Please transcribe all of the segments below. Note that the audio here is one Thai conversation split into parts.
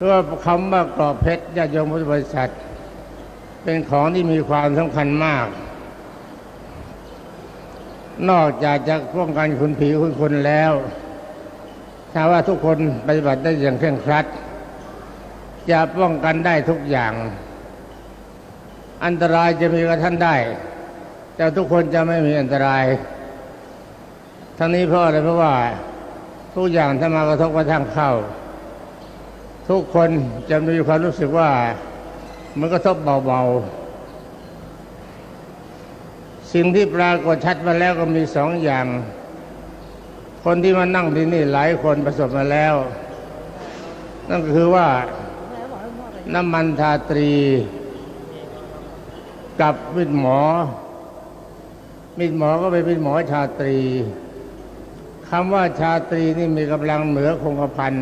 เพราะว่าคำว่ากรอบเพชรญาติโยมพุทธบริษัท เป็นของที่มีความสำคัญมาก นอกจากจะป้องกันคุณผีคุณคนแล้วถ้าว่าทุกคนปฏิบัติได้อย่างเคร่งครัด จะป้องกันได้ทุกอย่าง อันตรายจะมีกับท่านได้ แต่ทุกคนจะไม่มีอันตราย ทั้งนี้เพราะอะไรเพราะว่าทุกอย่างถ้ามากระทบกระทั่งเข้า ทุกคนจะมีความรู้สึกว่ามันกระทบเบาๆ สิ่งที่ปรากฏชัดมาแล้วก็มีสองอย่าง คนที่มานั่งที่นี่หลายคนประสบมาแล้ว นั่นก็คือว่าน้ำมันทาตรี กับมิดหมอ มิดหมอก็เป็นมิดหมอชาตรีคำว่าชาตรีนี่มีกำลังเหนือคงกระพัน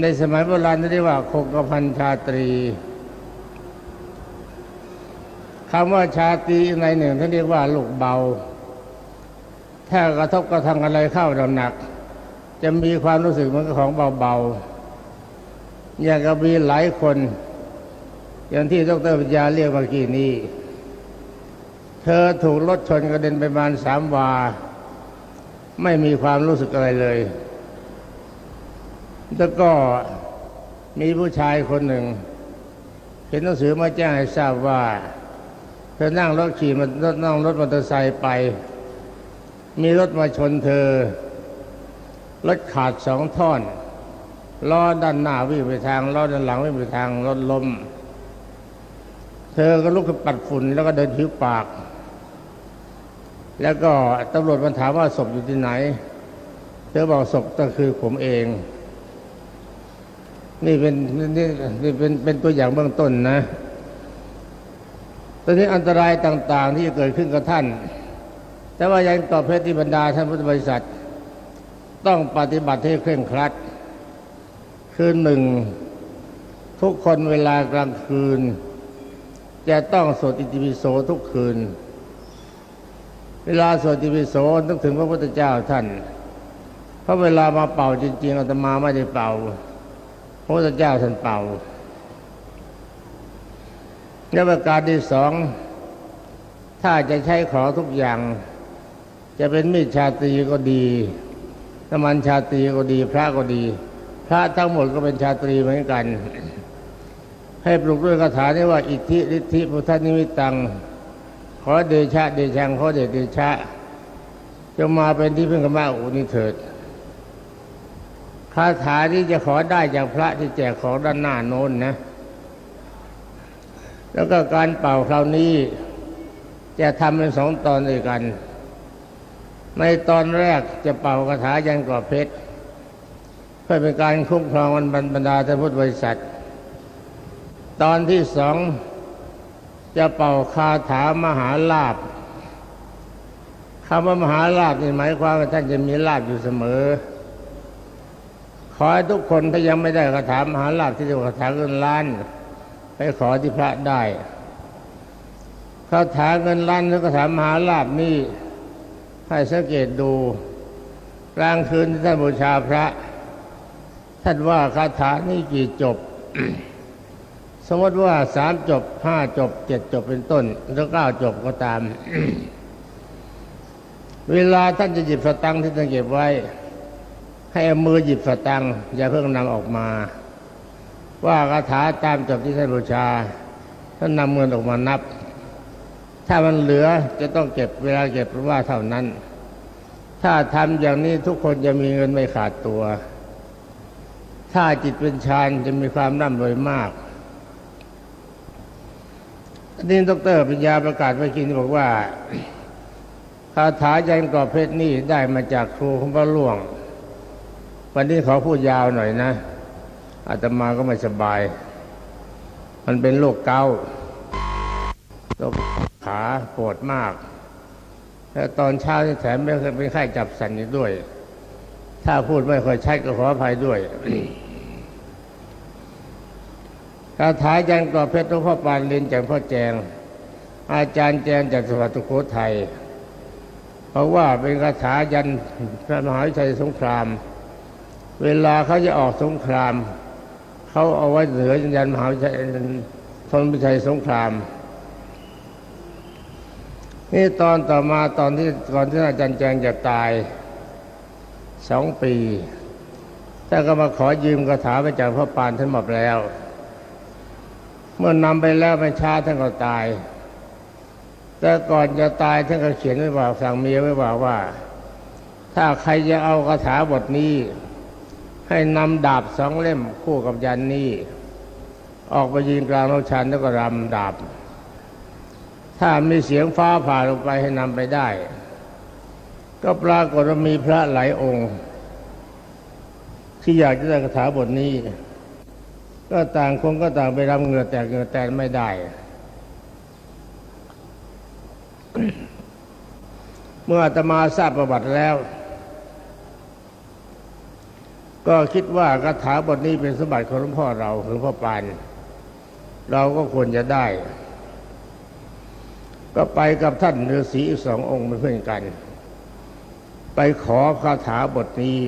ในสมัยโบราณเรียกว่าคงกระพันชาตรีคำว่าชาตรีในหนึ่งท่านเรียกว่าลูกเบา ถ้ากระทบกระทั่งอะไรเข้าเราหนัก จะมีความรู้สึกเหมือนกับของเบาๆอย่างกับมีหลายคน อย่างที่ดรปัญญาเรียกเมื่อกี้นี้ เธอถูกรถชนกระเด็นไปประมาณสามวา ไม่มีความรู้สึกอะไรเลย แล้วก็มีผู้ชายคนหนึ่งเห็นหนังสือมาแจ้งให้ทราบว่า เธอนั่งรถขี่มันนั่งรถมอเตอร์ไซค์ไป มีรถมาชนเธอ รถขาดสองท่อนล้อด้านหน้าวิ่งไปทางล้อด้านหลังวิ่งไปทางรถล้มเธอก็ลุกขึ้นปัดฝุ่นแล้วก็เดินผิวปาก แล้วก็ตำรวจมันถามว่าศพอยู่ที่ไหน เธอบอกศพก็คือผมเอง นี่เป็นนี่นี่เป็นเป็นตัวอย่างเบื้องต้นนะตอนนี้อันตรายต่าง ๆ ที่จะเกิดขึ้นกับท่าน แต่ว่ายังต่อเพชรที่บรรดาท่านพุทธบริษัท ต้องปฏิบัติให้เคร่งครัด คือหนึ่ง ทุกคนเวลากลางคืน จะต้องสวดอิติปิโสทุกคืน เวลาสวดอิติปิโสต้องถึงพระพุทธเจ้าท่าน เพราะเวลามาเป่าจริงๆอาตมาไม่ได้เป่า พระพุทธเจ้าท่านเป่าและประการที่สอง ถ้าจะใช้ขอทุกอย่าง จะเป็นมีดชาตรีก็ดีน้ำมันชาตรีก็ดี พระก็ดี พระทั้งหมดก็เป็นชาตรีเหมือนกัน ให้ปลุกด้วยคาถานี้ว่า อิทธิฤทธิพุทธนิมิตตัง ขอเดชะเดชังขอเดชเดชะจงมาเป็นที่พึ่งกรรมาอุนิเถิด คาถาที่จะขอได้จากพระที่แจกของด้านหน้าโน้นนะ แล้วก็การเป่าคราวนี้ จะทำเป็นสองตอนด้วยกัน ในตอนแรกจะเป่าคาถายันกอบเพชร เพื่อเป็นการคุ้มครองวันบรรดาท่านพุทธบริษัท ตอนที่สองจะเป่าคาถามหาลาภคำว่ามหาลาภนี่หมายความว่าท่านจะมีลาภอยู่เสมอ ขอให้ทุกคนถ้ายังไม่ได้คาถามหาลาภที่เรียกว่าคาถาเงินล้าน ไปขอที่พระได้คาถาเงินล้านหรือคาถามหาลาภนี่ให้สังเกตดูกลางคืนที่ท่านบูชาพระ ท่านว่าคาถานี่กี่จบ สมมติว่าสามจบห้าจบเจ็ดจบเป็นต้น แล้วเก้าจบก็ตาม เวลาท่านจะหยิบสตังค์ที่ท่านเก็บไว้ ให้เอามือหยิบสตังค์อย่าเพิ่งนำออกมา ว่าคาถาตามจบที่ท่านบูชาท่านนำเงินออกมานับ ถ้ามันเหลือจะต้องเก็บเวลาเก็บว่าเท่านั้น ถ้าทำอย่างนี้ทุกคนจะมีเงินไม่ขาดตัว ถ้าจิตเป็นฌานจะมีความร่ำรวยมากอันนี้ดรปัญญาประกาศเมื่อกี้นี้บอกว่าคาถายันกรอบเพชรนี่ได้มาจากครูของพระหลวง วันนี้ขอพูดยาวหน่อยนะอาตมาก็ไม่สบาย มันเป็นโรคเกาต์โรคขาปวดมาก แล้วตอนเช้าที่แถมไม่เคยเป็นไข้จับสันอีกด้วย ถ้าพูดไม่ค่อยชัดก็ขออภัยด้วยคาถายันกรอบเพชรหลวงพ่อปานเรียนจากพ่อแจง อาจารย์แจงจากสวัสดิ์สุโขทัยเพราะว่าเป็นคาถายันพระมหาวิชัยสงคราม เวลาเขาจะออกสงคราม เขาเอาไว้เหนือยันมหาวิทยาลัยธนพิชัยสงคราม นี่ตอนต่อมาตอนที่ก่อนที่อาจารย์แจงจะตายสองปีท่านก็มาขอยืมคาถาไปจากพระปานท่านหมดแล้ว เมื่อนำไปแล้วไม่ช้าท่านก็ตาย แต่ก่อนจะตายท่านก็เขียนไว้บอกสั่งเมียไว้บอกว่า ถ้าใครจะเอาคาถาบทนี้ ให้นำดาบสองเล่มคู่กับยันนี้ออกไปยืนกลางโลชันแล้วก็รำดาบ ถ้ามีเสียงฟ้าผ่าลงไปให้นำไปได้ ก็ปรากฏว่ามีพระหลายองค์ ที่อยากจะได้คาถาบทนี้ ก็ต่างคนก็ต่างไปรำเงือแตกเงือแตนไม่ได้เมื่ออาตมาทราบประวัติแล้ว ก็คิดว่าคาถาบทนี้เป็นสมบัติของหลวงพ่อเราหลวงพ่อปานเราก็ควรจะได้ ก็ไปกับท่านฤาษีอีสององค์เป็นเพื่อนกัน ไปขอคาถาบทนี้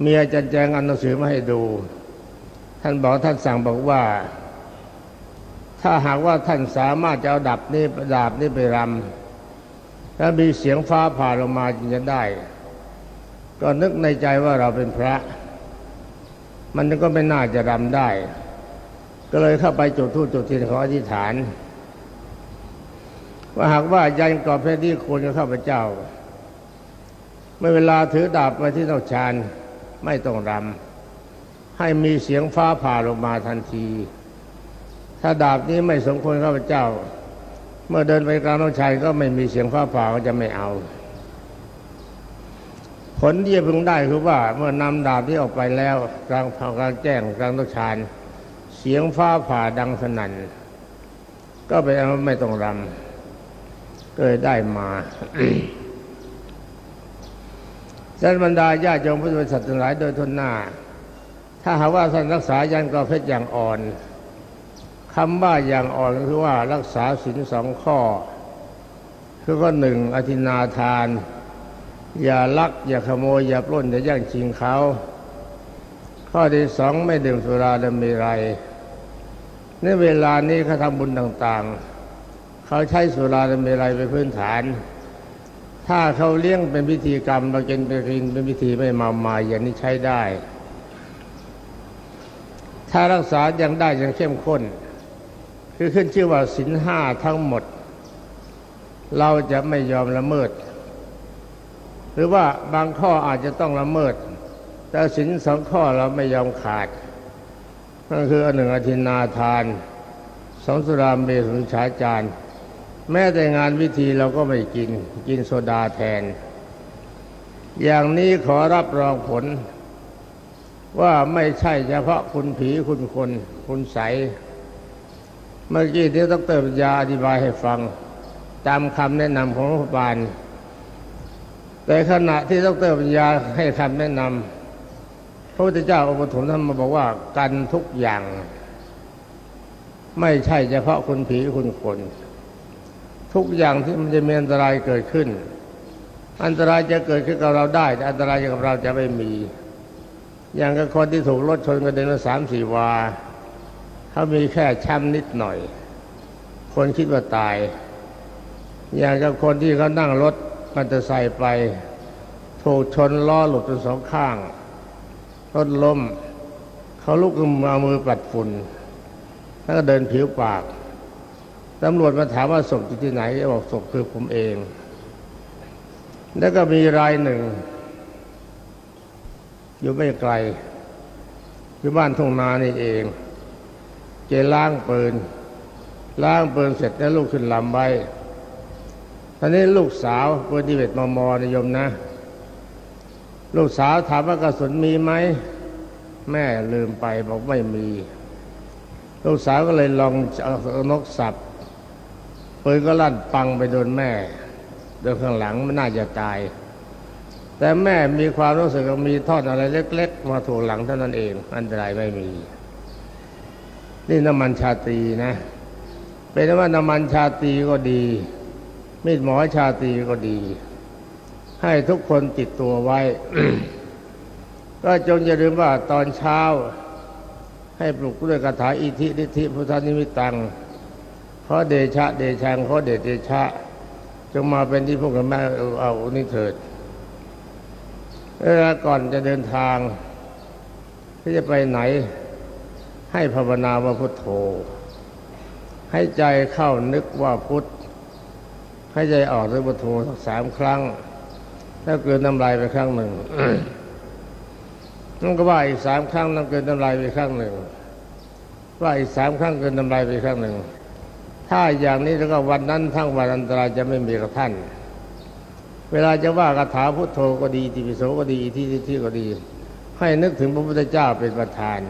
เมียจะแจงอันหนังสือมาให้ดู ท่านบอกท่านสั่งบอกว่า ถ้าหากว่าท่านสามารถจะเอาดับนี้ดาบนี้ไปรำแล้วมีเสียงฟ้าผ่าลงมาจึงจะได้ ก็นึกในใจว่าเราเป็นพระ มันก็ไม่น่าจะรำได้ ก็เลยเข้าไปจุดธูปจุดเทียนขออธิษฐาน ว่าหากว่ายันกรอบเพชรที่ควรกับข้าพเจ้า เมื่อเวลาถือดาบมาที่นอกชานไม่ต้องรำให้มีเสียงฟ้าผ่าลงมาทันที ถ้าดาบนี้ไม่สมควรข้าพเจ้า เมื่อเดินไปกลางนอกชานก็ไม่มีเสียงฟ้าผ่าก็จะไม่เอา ผลที่จะพึงได้คือว่าเมื่อนำดาบที่ออกไปแล้วกลางกลางแจ้งกลางนอกชานเสียงฟ้าผ่าดังสนั่นก็ไปเอาไม่ต้องรำก็เลยได้มาท่านบรรดาญาติโยมพุทธบริษัททั้งหลายโดยทนหน้า ถ้าหากว่าท่านรักษายันกรเพชรอย่างอ่อนคำว่าอย่างอ่อนก็คือว่ารักษาศีลสองข้อ คือข้อหนึ่งอธินาทาน อย่าลัก อย่าขโมย อย่าปล้น อย่าแย่งชิงเขา ข้อที่สองไม่ดื่มสุราและมีไรในเวลานี้เขาทำบุญต่างๆ เขาใช้สุราและมีไรเป็นพื้นฐาน ถ้าเขาเลี้ยงเป็นพิธีกรรมเรากินไปกินเป็นพิธีไม่มามายอย่างนี้ใช้ได้ ถ้ารักษายังได้ยังเข้มข้น คือขึ้นชื่อว่าศีลห้าทั้งหมด เราจะไม่ยอมละเมิด หรือว่าบางข้ออาจจะต้องละเมิด แต่ศีลสองข้อเราไม่ยอมขาดนั่นคืออันหนึ่งอธินาทานสองสุรามเมสุนชาจารแม้แต่งานวิธีเราก็ไม่กินกินโซดาแทน อย่างนี้ขอรับรองผล ว่าไม่ใช่เฉพาะคุณผีคุณคน คุณใส เมื่อกี้ที่ดรปัญญาอธิบายให้ฟัง ตามคำแนะนำของรัฐบาล แต่ขณะที่ดรปัญญาให้คำแนะนำพระพุทธเจ้าองค์ปฐมท่านมาบอกว่ากันทุกอย่าง ไม่ใช่เฉพาะคุณผีคุณคน ทุกอย่างที่มันจะมีอันตรายเกิดขึ้น อันตรายจะเกิดขึ้นกับเราได้ แต่อันตรายกับเราจะไม่มี อย่างกับคนที่ถูกรถชนกระเด็นมาสามสี่วาเขามีแค่ช้ำนิดหน่อย คนคิดว่าตาย อย่างกับคนที่เขานั่งรถ มันจะใส่ค์ไป ถูกชนล้อหลุดเป็นสองข้างรถล้ม เขาลุกขึ้นมาเอามือปัดฝุ่น แล้วก็เดินผิวปากตำรวจมาถามว่าศพอยู่ที่ไหนบอกศพคือผมเอง แล้วก็มีรายหนึ่ง อยู่ไม่ไกล อยู่บ้านทุ่งนานี่เอง เจล้างปืน ล้างปืนเสร็จแล้วลูกขึ้นลำไว้ อนนี้ลูกสาวปืนดีเวตมมอนิยมนะ ลูกสาวถามว่ากระสุนมีไหม แม่ลืมไปบอกไม่มี ลูกสาวก็เลยลองเอานกสับปืนก็ลั่นปังไปโดนแม่โดนข้างหลังมันน่าจะตาย แต่แม่มีความรู้สึกว่ามีทอดอะไรเล็ก ๆ มาถูกหลังเท่านั้นเอง อันตรายไม่มี นี่น้ำมันชาตีนะ เป็นว่าน้ำมันชาตีก็ดี มีดหมอชาตรีก็ดี ให้ทุกคนติดตัวไว้ ก็จงอย่าลืมว่าตอนเช้า ให้ปลุกด้วยคาถาอิทิฤทธิพุทธนิมิตังขอเดชะ เดชังขอเดชเดชะ จงมาเป็นที่พวกกันแม่เอาเอานี่เถิดเวลาก่อนจะเดินทางที่จะไปไหน ให้ภาวนาว่าพุทโธ ให้ใจเข้านึกว่าพุทธ ให้ใจออกด้วยพุทโธสักสามครั้ง แล้วเกินน้ำลายไปครั้งหนึ่งนั่นก็ว่าอีกสามครั้งนั่นเกินน้ำลายไปครั้งหนึ่ง ว่าอีกสามครั้งเกินน้ำลายไปครั้งหนึ่ง ถ้าอย่างนี้แล้วก็วันนั้นทั้งวันอันตรายจะไม่มีกับท่าน เวลาจะว่าคาถาพุทโธก็ดีติปิโสก็ดีที่ที่ที่ก็ดี ให้นึกถึงพระพุทธเจ้าเป็นประธาน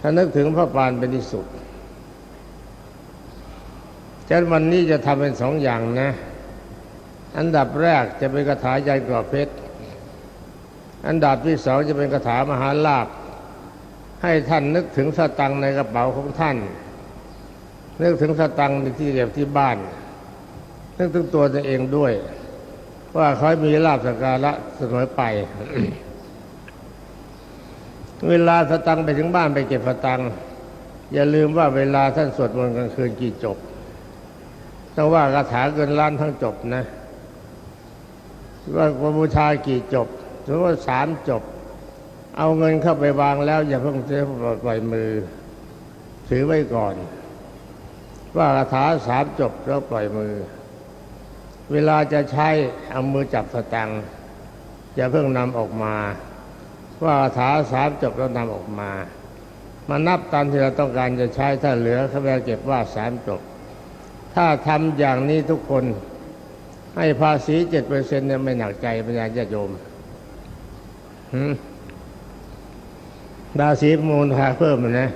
ถ้านึกถึงพระปานเป็นที่สุด ฉะนั้นวันนี้จะทำเป็นสองอย่างนะ อันดับแรกจะเป็นคาถายันกรอบเพชร อันดับที่สองจะเป็นคาถามหาลาภให้ท่านนึกถึงสตังในกระเป๋าของท่าน นึกถึงสตังในที่เก็บที่บ้าน นึกถึงตัวตัวเองด้วย ว่าเขามีลาภสกการะเสมอไป เวลาสตังไปถึงบ้านไปเก็บสตังอย่าลืมว่าเวลาท่านสวดมนต์กลางคืนกี่จบ ต้องว่าคาถาเกินล้านทั้งจบนะว่าบูชากี่จบถือว่าสามจบ เอาเงินเข้าไปวางแล้วอย่าเพิ่งเสียปล่อยมือ ถือไว้ก่อน ว่าคาถาสามจบแล้วปล่อยมือ เวลาจะใช้เอามือจับสตังอย่าเพิ่งนำออกมา ว่าคาถาสามจบแล้วนำออกมา มานับตามที่เราต้องการจะใช้ถ้าเหลือเขาไปเก็บว่าสามจบ ถ้าทำอย่างนี้ทุกคน ให้ภาษีเจ็ดเปอร์เซ็นต์เนี่ยไม่หนักใจปัญญาญาโยมภาษีมูลค่าเพิ่มอะนะ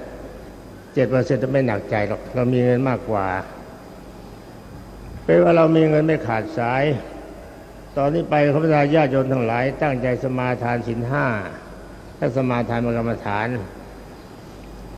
เจ็ดเปอร์เซ็นต์จะไม่หนักใจหรอก เรามีเงินมากกว่าเป็นว่าเรามีเงินไม่ขาดสาย ตอนนี้ไปข้าพเจ้าญาติโยมทั้งหลาย ตั้งใจสมาทานสินห้าและสมาทานมรรมฐาน